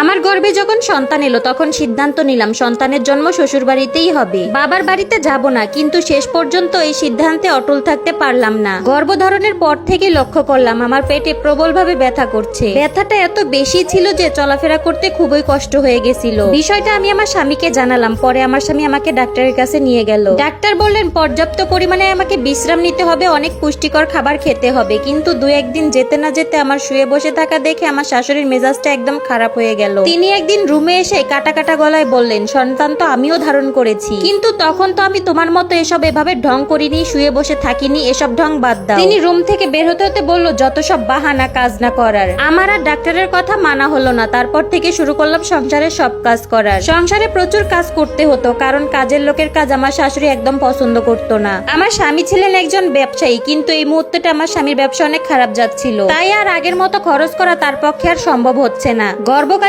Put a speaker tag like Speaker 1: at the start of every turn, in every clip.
Speaker 1: আমার গর্ভে যখন সন্তান এলো, তখন সিদ্ধান্ত নিলাম সন্তানের জন্ম শ্বশুর বাড়িতেই হবে। বাবার বাড়িতে যাব না, কিন্তু শেষ পর্যন্ত এই সিদ্ধান্তে অটল থাকতে পারলাম না। গর্ভধারণের পর থেকে লক্ষ্য করলাম, আমার পেটে প্রবলভাবে ব্যথা করছে। ব্যথাটা এত বেশি ছিল যে চলাফেরা করতে খুবই কষ্ট হয়ে গেছিল। বিষয়টা আমি আমার স্বামীকে জানালাম, পরে আমার স্বামী আমাকে ডাক্তারের কাছে নিয়ে গেল। ডাক্তার বললেন, পর্যাপ্ত পরিমাণে আমাকে বিশ্রাম নিতে হবে, অনেক পুষ্টিকর খাবার খেতে হবে। কিন্তু দু একদিন যেতে না যেতে আমার শুয়ে বসে থাকা দেখে আমার শাশুড়ির মেজাজটা একদম খারাপ হয়ে গেল তিনি একদিন রুমে এসে কাটা কাটা গলায় বললেন সন্তান তো আমিও ধারণ করেছি। কিন্তু তখন তো আমি তোমার মতো এসব এভাবে ঢং করিনি শুয়ে বসে থাকিনি এসব ঢং বাদ দাও। তিনি রুম থেকে বের হতে হতে বলল যত সব বাহানা কাজ না করার। আমার আর ডাক্তারের কথা মানা হলো না। তারপর থেকে শুরু করলাম সংসারের সব কাজ করার। সংসারে প্রচুর কাজ করতে হতো কারণ কাজের লোকের কাজ আমার শাশুড়ি একদম পছন্দ করতো না। আমার স্বামী ছিলেন একজন ব্যবসায়ী কিন্তু এই মুহূর্তটা আমার স্বামীর ব্যবসা অনেক খারাপ যাচ্ছিল। তাই আর আগের মতো খরচ করা তার পক্ষে আর সম্ভব হচ্ছে না।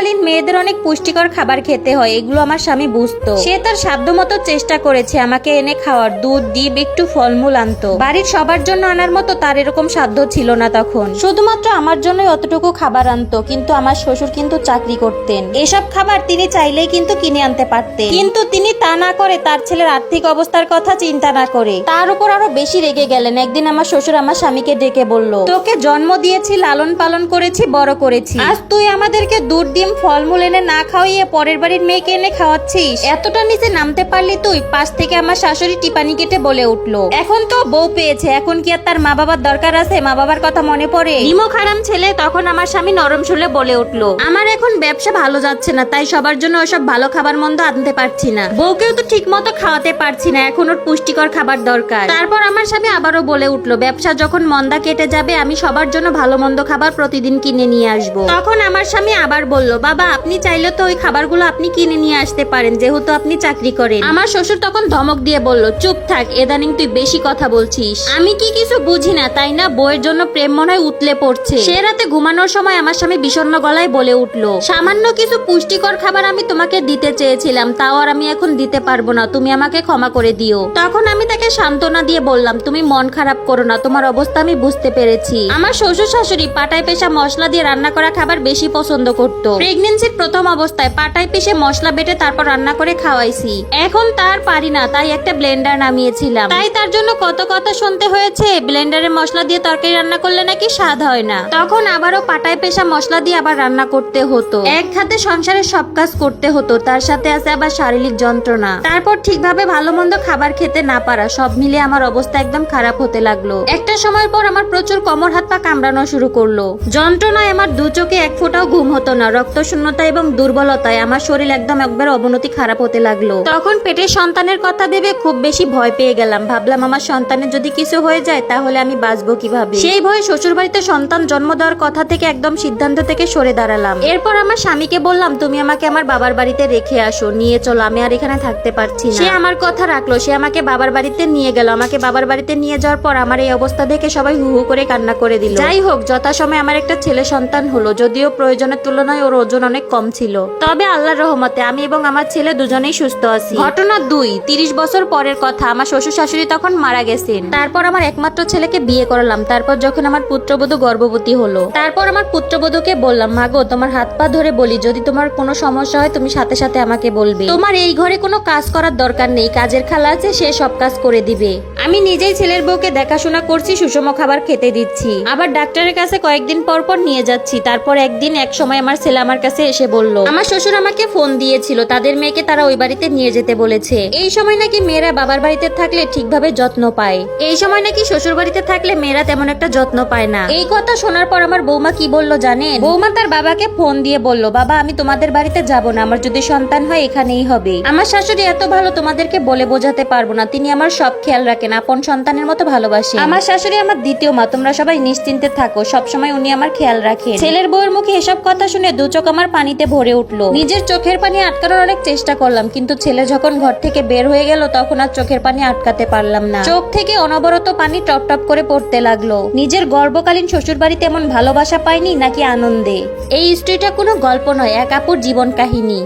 Speaker 1: গর্ভকালীন মেয়েদের অনেক পুষ্টিকর খাবার খেতে হয়, এগুলো আমার স্বামী বুঝতো। সে তার সাধ্য মতো চেষ্টা করেছে আমাকে এনে খাওয়ার, দুধ ডিপ একটু ফলমূল আনতো। বাড়ির সবার জন্য আনার মতো তার এরকম সাধ্য ছিল না তখন। শুধুমাত্র আমার জন্যই অতটুকু খাবার আনতো, কিন্তু আমার শ্বশুর কিন্তু চাকরি করতেন। এসব খাবার তিনি চাইলেই কিন্তু কিনে আনতে পারতেন। কিন্তু তিনি তা না করে তার ছেলের আর্থিক অবস্থার কথা চিন্তা না করে। তার উপর আরও বেশি রেগে গেলেন। একদিন আমার শ্বশুর আমার স্বামীকে ডেকে বলল, তোকে জন্ম দিয়েছি, লালন পালন করেছি, বড় করেছি। আজ তুই আমাদেরকে দুধ, ডিম, ফলমূল এনে না খাওয়িয়ে পরের বাড়ির মেয়েকে এনে খাওয়াচ্ছিস। এতটা নিচে নামতে পারলি তুই, পাশ থেকে আমার শাশুড়ি টিপানি কেটে বলে উঠল। এখন তো বউ পেয়েছে, এখন কি আর তার মা বাবার দরকার আছে? মা বাবার কথা মনে পড়ে? নিমো খারাম ছেলে তখন আমার স্বামী নরম শুলে বলে উঠল, আমার এখন ব্যবসা ভালো যাচ্ছে না, তাই সবার জন্য ওসব ভালো খাবার মন্দ আনতে পারছি না। বউকেও তো ঠিক মতো খাওয়াতে পারছি না, এখন ওর পুষ্টিকর খাবার দরকার। তারপর আমার স্বামী আবারও বলে উঠল, ব্যবসা যখন মন্দা কেটে যাবে, আমি সবার জন্য ভালো মন্দ খাবার প্রতিদিন কিনে নিয়ে আসব। তখন আমার স্বামী আবার বলল, বাবা, আপনি চাইলে তো ওই খাবারগুলো আপনি কিনে নিয়ে আসতে পারেন, যেহেতু আপনি চাকরি করেন। আমার শ্বশুর তখন ধমক দিয়ে বলল, চুপ থাক, এদানিং তুই বেশি কথা বলছিস। আমি কি কিছু বুঝি না, তাই না বইয়ের জন্য প্রেম মনে হয় উতলে পড়ছে। সে রাতে ঘুমানোর সময় আমার স্বামী বিষণ্ণ গলায় বলে উঠল, সামান্য কিছু পুষ্টিকর খাবার আমি তোমাকে দিতে চেয়েছিলাম, তাও আর আমি এখন দিতে পারব না, তুমি আমাকে ক্ষমা করে দিও। তখন আমি তাকে সান্ত্বনা দিয়ে বললাম, তুমি মন খারাপ করো না, তোমার অবস্থা আমি বুঝতে পেরেছি। আমার শ্বশুর শাশুড়ি পাটায় পেশা মশলা দিয়ে রান্না করা খাবার বেশি পছন্দ করতো। প্রেগনেন্সির প্রথম অবস্থায় পাটায় পেশে মশলা বেটে তারপর রান্না করে খাওয়াইছি। এখন তার পারি না, তাই একটা ব্লেন্ডার নামিয়েছিলাম। তাই তার জন্য কত কথা শুনতে হয়েছে, ব্লেন্ডারে মশলা দিয়ে তরকারি রান্না করলে নাকি স্বাদ হয় না। তখন আবারও পাটায় পেশা মশলা দিয়ে আবার রান্না করতে হতো। এক হাতে সংসারের সব কাজ করতে হতো, তার সাথে আছে আবার শারীরিক যন্ত্রণা। তারপর ঠিকভাবে ভালো মন্দ খাবার খেতে না পারা, সব মিলে আমার অবস্থা একদম খারাপ হতে লাগল। একটা সময় পর আমার প্রচুর কমর হাত পা কামড়ানো শুরু করল। যন্ত্রণায় আমার দু চোখে এক ফোঁটাও ঘুম হতো না রক্ত শূন্যতা এবং দুর্বলতায় আমার শরীর একদম একবার অবনতি খারাপ হতে লাগল। তখন পেটের সন্তানের কথা ভেবে খুব বেশি ভয় পেয়ে গেলাম। ভাবলাম, আমার সন্তানের যদি কিছু হয়ে যায়, তাহলে আমি বাঁচবো কীভাবে? সেই ভয়ে শ্বশুর বাড়িতে সন্তান জন্ম দেওয়ার কথা থেকে একদম সিদ্ধান্ত থেকে সরে দাঁড়ালাম। এরপর আমার স্বামীকে বললাম, তুমি আমাকে আমার বাবার বাড়িতে রেখে আসো, নিয়ে চলো। আমি আর এখানে থাকতে পারছি না। সে আমার কথা রাখল সে আমাকে বাবার বাড়িতে নিয়ে গেল। আমাকে বাবার বাড়িতে নিয়ে যাওয়ার পর আমার এই অবস্থা দেখে সবাই হু হু করে কান্না করে দিল। যাই হোক যথাসময়ে আমার একটা ছেলে সন্তান হলো যদিও প্রয়োজনের তুলনায় ওর ওজন অনেক কম ছিল। তবে আল্লাহর রহমতে আমি এবং আমার ছেলে দুজনেই সুস্থ আছি। ঘটনা দুই তিরিশ বছর পরের কথা আমার শ্বশুর শাশুড়ি তখন মারা গেছেন। তারপর আমার একমাত্র ছেলেকে বিয়ে করালাম তারপর যখন আমার পুত্রবধূ গর্ভবতী হলো। তারপর আমার পুত্রবধূকে বললাম মাগো তোমার হাত পা ধরে বলি যদি তোমার কোনো সমস্যা হয় তুমি সাথে সাথে আমাকে বলবে। তোমার এই ঘরে কোনো কাজ করার দরকার নেই, কাজের খালা আছে, সে সব কাজ করে দিবে। আমি নিজেই ছেলের বউকে দেখাশোনা করছি, সুষম খাবার খেতে দিচ্ছি। আবার ডাক্তারের কাছে কয়েকদিন পর পর নিয়ে যাচ্ছি, তারপর একদিন এক সময় আমার ছেলে আমার কাছে এসে বলল, আমার শ্বশুর আমাকে ফোন দিয়েছিল, তাদের মেয়েকে তারা ওই বাড়িতে নিয়ে যেতে বলেছে। এই সময় নাকি মেয়েরা বাবার বাড়িতে থাকলে ঠিকভাবে যত্ন পায়। এই সময় নাকি শ্বশুর বাড়িতে থাকলে মেয়েরা তেমন একটা যত্ন পায় না। এই কথা শোনার পর আমার বৌমা কি বলল জানেন? বৌমা তার বাবাকে ফোন দিয়ে বলল, বাবা, আমি তোমাদের বাড়িতে যাব না, আমার যদি সন্তান হয় এখানেই হবে। আমার শাশুড়ি এত ভালো তোমাদেরকে বলে বোঝাতে পারব না তিনি আমার সব খেয়াল রাখেন আপন সন্তানের মতো ভালোবাসে আমার শাশুড়ি আমার দ্বিতীয় মা তোমরা সবাই নিশ্চিন্তে থাকো সবসময় উনি আমার খেয়াল রাখেন। ছেলের বউয়ের মুখে এসব কথা শুনে দু চোখ আমার পানিতে ভরে উঠল। নিজের চোখের পানি আটকানোর অনেক চেষ্টা করলাম কিন্তু ছেলে যখন ঘর থেকে বের হয়ে গেল তখন আর চোখের পানি আটকাতে পারলাম না। চোখ থেকে অনবরত পানি টপ টপ করে পড়তে লাগল। নিজের গর্বকালীন শ্বশুর বাড়িতে এমন ভালোবাসা পাইনি নাকি আনন্দে। এই স্ত্রীটা কোনো গল্প নয় এক আপুর জীবন কাহিনী।